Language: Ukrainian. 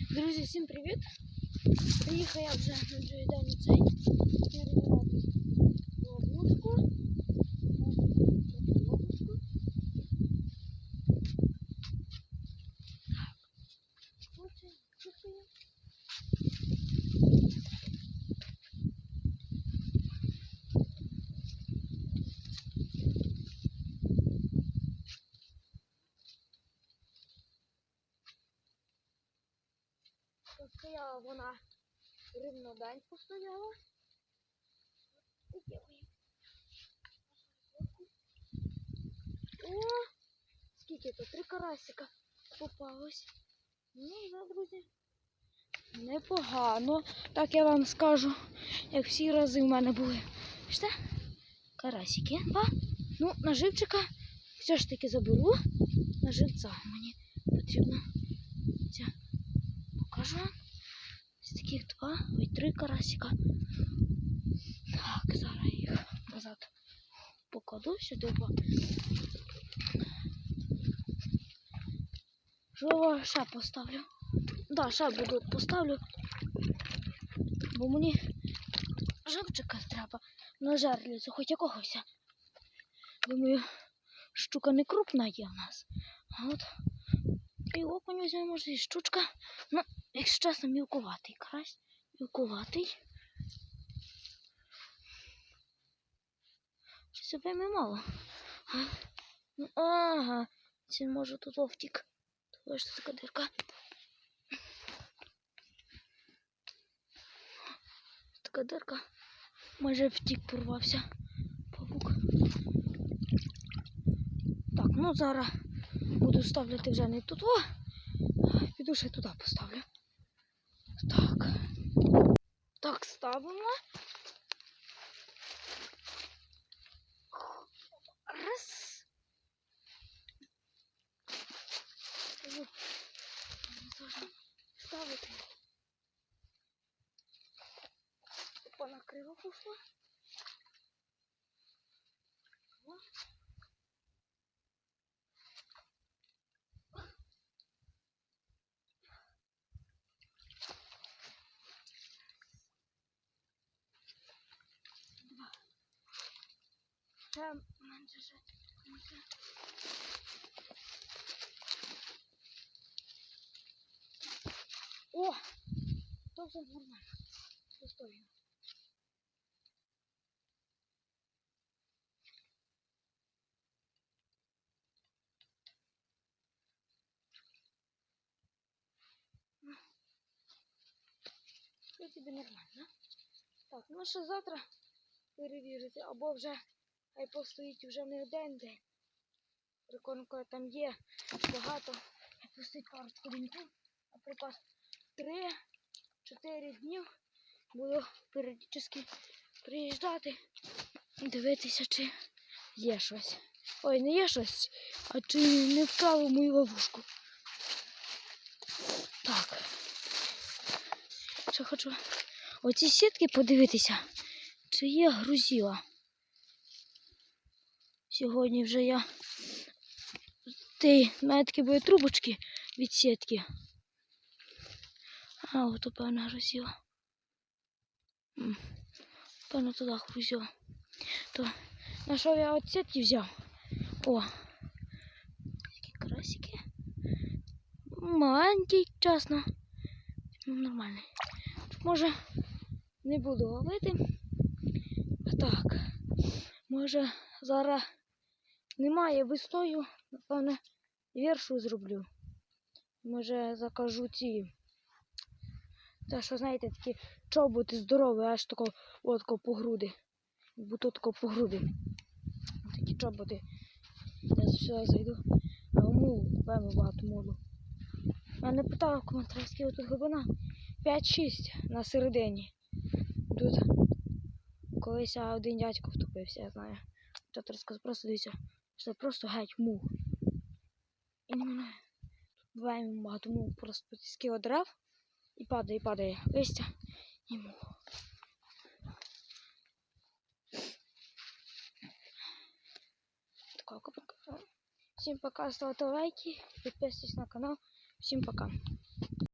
Друзі, всім привіт! Приїхав я вже на другий цей Я ловушку. Ловушку. Постояла вона рівно день постояла. О, скільки то? Три карасика попалось. Ну, да, друзі. Непогано, так я вам скажу, як всі рази в мене були. Бачите? Карасики, два. Ну, наживчика все ж таки заберу. Наживця мені потрібно. Покажу. вам. Таких два, ой, три карасика. Так, зараз їх назад покладу сюди. Бо... Можливо, ще поставлю. Да, ще буду поставлю. Бо мені живчика треба на жерлицю, хоч якогось. Думаю, щука не крупна є в нас. А от і окунь візьмемо, може, і щучка. Ну, якщо чесно, мілкуватий карась. Мілкуватий. Щось обійме мало. Ну, ага, це може тут вовтік. Тут ж така дирка. Така дирка. Майже втік порвався. Павук. Так, ну зараз буду ставляти вже не тут. О! Піду ще туди поставлю. Так. Так, ставимо. Раз. Ставити. Вона криво пішла. О. Два. Ще менше ще. Може. О! То все нормально. Достойно. Це тобі нормально. Так, ну ще завтра перевірити, або вже хай постоїть вже не один день. Прикольно, там є багато, хай постоїть пару сторінків, наприклад, 3-4 днів буду періодично приїжджати і дивитися, чи є щось. Ой, не є щось, а чи не вкрали мою ловушку. Так. Ще хочу оці сітки подивитися, чи є грузила. Сьогодні вже я ти, в мене такі були трубочки від сітки. А от певно грузила. Певно туди грузила. То на що я от сітки взяв? О! Такі карасики. Маленький, чесно. Ну, Нормальний. Може, не буду ловити. Так. Може, зараз немає весною, напевне, віршу зроблю. Може, закажу ці. Те, що, знаєте, такі чоботи здорові, аж тако, от тако по груди. Будто тако по груди. Такі чоботи. Я сюди зайду. А мул, певно, багато мулу. Я не питала в коментарях, скільки тут глибина. 5-6 на середині. Тут колись один дядько втопився, я знаю. Розказ просто дивіться, це просто геть мух. І не мене. Тут буває багато мух просто скіло дерев і падає, і падає листя і мух. Такого капелька. Всім пока, ставте лайки, підписуйтесь на канал. Всім пока.